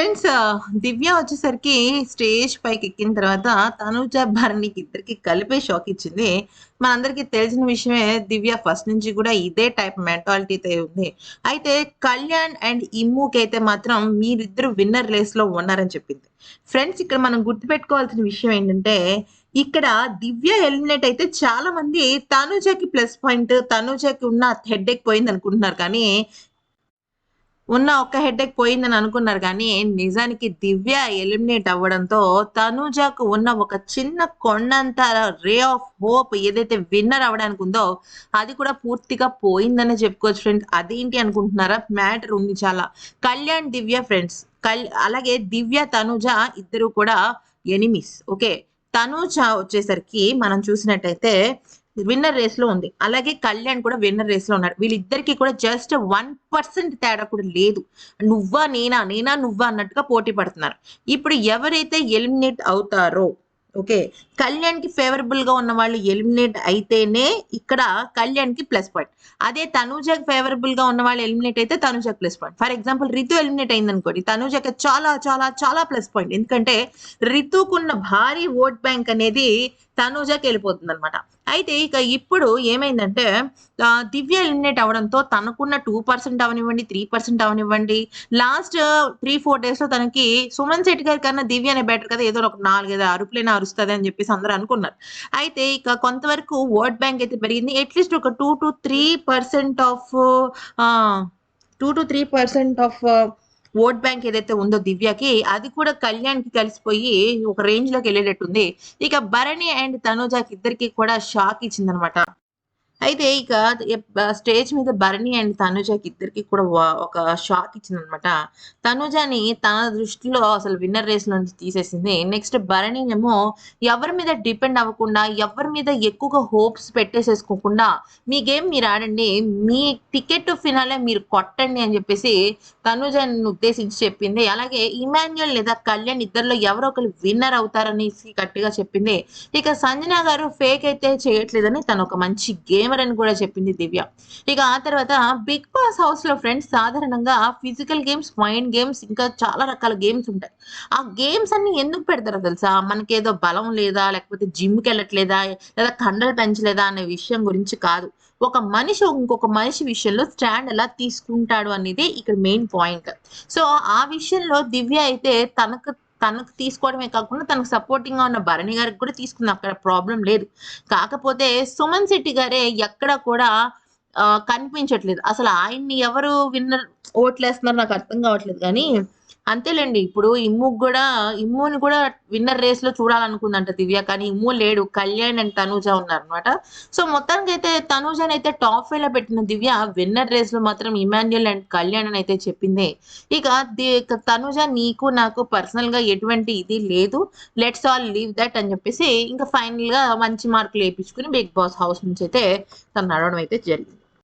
Friends దివ్య వచ్చేసరికి stage పైకి ఎక్కిన తర్వాత తనుజ భరణికి ఇద్దరికి కలిపే షాక్ ఇచ్చింది. మనందరికీ తెలిసిన విషయమే దివ్య ఫస్ట్ నుంచి కూడా ఇదే టైప్ మెంటాలిటీతో ఉంది. అయితే కళ్యాణ్ అండ్ ఇమ్ముకి అయితే మాత్రం మీరిద్దరు విన్నర్ రేస్లో ఉన్నారని చెప్పింది. ఫ్రెండ్స్ ఇక్కడ మనం గుర్తుపెట్టుకోవాల్సిన విషయం ఏంటంటే ఇక్కడ దివ్య ఎలిమినేట్ అయితే చాలా మంది తనుజకి ప్లస్ పాయింట్ తనుజకి ఉన్న హెడ్ ఎక్ పోయింది అనుకుంటున్నారు కానీ ఉన్న ఒక్క హెడ్ఏక్ పోయిందని అనుకున్నారు కానీ నిజానికి దివ్య ఎలిమినేట్ అవ్వడంతో తనుజాకు ఉన్న ఒక చిన్న కొండంత రే ఆఫ్ హోప్ ఏదైతే విన్నర్ అవ్వడానికి ఉందో అది కూడా పూర్తిగా పోయిందని చెప్పుకోవచ్చు ఫ్రెండ్స్ అదేంటి అనుకుంటున్నారా? మ్యాటర్ ఉంది చాలా. కళ్యాణ్ దివ్య ఫ్రెండ్స్ కల్ అలాగే దివ్య తనుజ ఇద్దరు కూడా ఎనిమిస్ ఓకే తనుజ వచ్చేసరికి మనం చూసినట్టయితే విన్నర్ రేస్లో ఉంది. అలాగే కళ్యాణ్ కూడా విన్నర్ రేస్లో ఉన్నాడు. వీళ్ళిద్దరికి కూడా జస్ట్ వన్ పర్సెంట్ తేడా కూడా లేదు. నువ్వా నేనా నేనా నువ్వా అన్నట్టుగా పోటీ పడుతున్నారు. ఇప్పుడు ఎవరైతే ఎలిమినేట్ అవుతారో ఓకే కళ్యాణ్కి ఫేవరబుల్గా ఉన్న వాళ్ళు ఎలిమినేట్ అయితేనే ఇక్కడ కళ్యాణ్కి ప్లస్ పాయింట్ అదే తనుజకి ఫేవరబుల్గా ఉన్న వాళ్ళు ఎలిమినేట్ అయితే తనుజకి plus point for example Rithu eliminate అయింది అనుకోండి తనుజకి చాలా చాలా చాలా ప్లస్ పాయింట్ ఎందుకంటే రితుకున్న భారీ ఓట్ బ్యాంక్ అనేది తనూజకి వెళ్ళిపోతుంది అనమాట అయితే ఇక ఇప్పుడు ఏమైందంటే దివ్య ఎలిమినేట్ అవడంతో తనకున్న టూ పర్సెంట్ అవనివ్వండి త్రీ పర్సెంట్ అవనివ్వండి లాస్ట్ త్రీ ఫోర్ డేస్లో తనకి సుమన్ శెట్టి గారి కన్నా దివ్యనే బెటర్ కదా ఏదో ఒక నాలుగైదు అరుపులైనా అరుస్తుంది అని చెప్పేసి అందరూ అనుకున్నారు. అయితే ఇక కొంతవరకు ఓట్ బ్యాంక్ అయితే పెరిగింది. అట్లీస్ట్ ఒక two to three percent of two to three percent of vote bank ఏదైతే ఉందో దివ్యకి అది కూడా కళ్యాణ్కి కలిసిపోయి ఒక రేంజ్లోకి వెళ్ళేటట్టుంది. ఇక భరణి అండ్ తనుజాకి ఇద్దరికి కూడా షాక్ ఇచ్చిందనమాట. అయితే ఇక స్టేజ్ మీద భరణి అండ్ తనుజాకి ఇద్దరికి కూడా ఒక షాక్ ఇచ్చిందనమాట తనుజని తన దృష్టిలో అసలు విన్నర్ రేస్ నుంచి తీసేసింది. నెక్స్ట్ భరణి ఏమో ఎవరి మీద డిపెండ్ అవ్వకుండా ఎవరి మీద ఎక్కువగా హోప్స్ పెట్టేసేసుకోకుండా మీ గేమ్ మీరు ఆడండి మీ టికెట్ ఫినాలే మీరు కొట్టండి అని చెప్పేసి తనుజని ఉద్దేశించి చెప్పింది. అలాగే ఇమాన్యుయల్ లేదా కళ్యాణ్ ఇద్దరిలో ఎవరో ఒకరు విన్నర్ అవుతారని గట్టిగా చెప్పింది. ఇక సంజన గారు ఫేక్ అయితే చేయట్లేదని తను ఒక మంచి గేమ్ గేమర్ అని కూడా చెప్పింది దివ్య. ఇక ఆ తర్వాత బిగ్ బాస్ హౌస్లో ఫ్రెండ్స్ సాధారణంగా ఫిజికల్ గేమ్స్ మైండ్ గేమ్స్ ఇంకా చాలా రకాల గేమ్స్ ఉంటాయి. ఆ గేమ్స్ అన్ని ఎందుకు పెడతారో తెలుసా? మనకి ఏదో బలం లేదా లేకపోతే జిమ్కి వెళ్ళట్లేదా లేదా కండలు పెంచలేదా అనే విషయం గురించి కాదు. ఒక మనిషి ఇంకొక మనిషి విషయంలో స్టాండ్ ఎలా తీసుకుంటాడు అనేది ఇక్కడ మెయిన్ పాయింట్ సో ఆ విషయంలో దివ్య అయితే తనకు తనకు తీసుకోవడమే కాకుండా తనకు సపోర్టింగ్గా ఉన్న భరణి గారికి కూడా తీసుకుంది. అక్కడ ప్రాబ్లం లేదు. కాకపోతే సుమన్ శెట్టి గారే ఎక్కడ కూడా కనిపించట్లేదు. అసలు ఆయన్ని ఎవరు విన్నర్ ఓట్లేస్తున్నారు నాకు అర్థం కావట్లేదు. కానీ అంతేలేండి. ఇప్పుడు ఇమ్ము కూడా ఇమ్ముని కూడా విన్నర్ రేస్లో చూడాలనుకుందంట దివ్య కానీ ఇమ్ము లేడు. కళ్యాణ్ అండ్ తనూజ ఉన్నారు అనమాట సో మొత్తానికి అయితే తనూజని అయితే టాప్ ఫైవ్లో పెట్టిన దివ్య విన్నర్ రేస్లో మాత్రం ఇమాన్యుయల్ అండ్ కళ్యాణ్ అని అయితే చెప్పింది. ఇక ది- ఇక తనుజ నీకు నాకు పర్సనల్గా ఎటువంటి ఇది లేదు. లెట్స్ ఆల్ లీవ్ దట్ అని చెప్పేసి ఇంకా ఫైనల్గా మంచి మార్కులు వేయించుకుని బిగ్ బాస్ హౌస్ నుంచి అయితే తను నడవడం అయితే జరిగింది.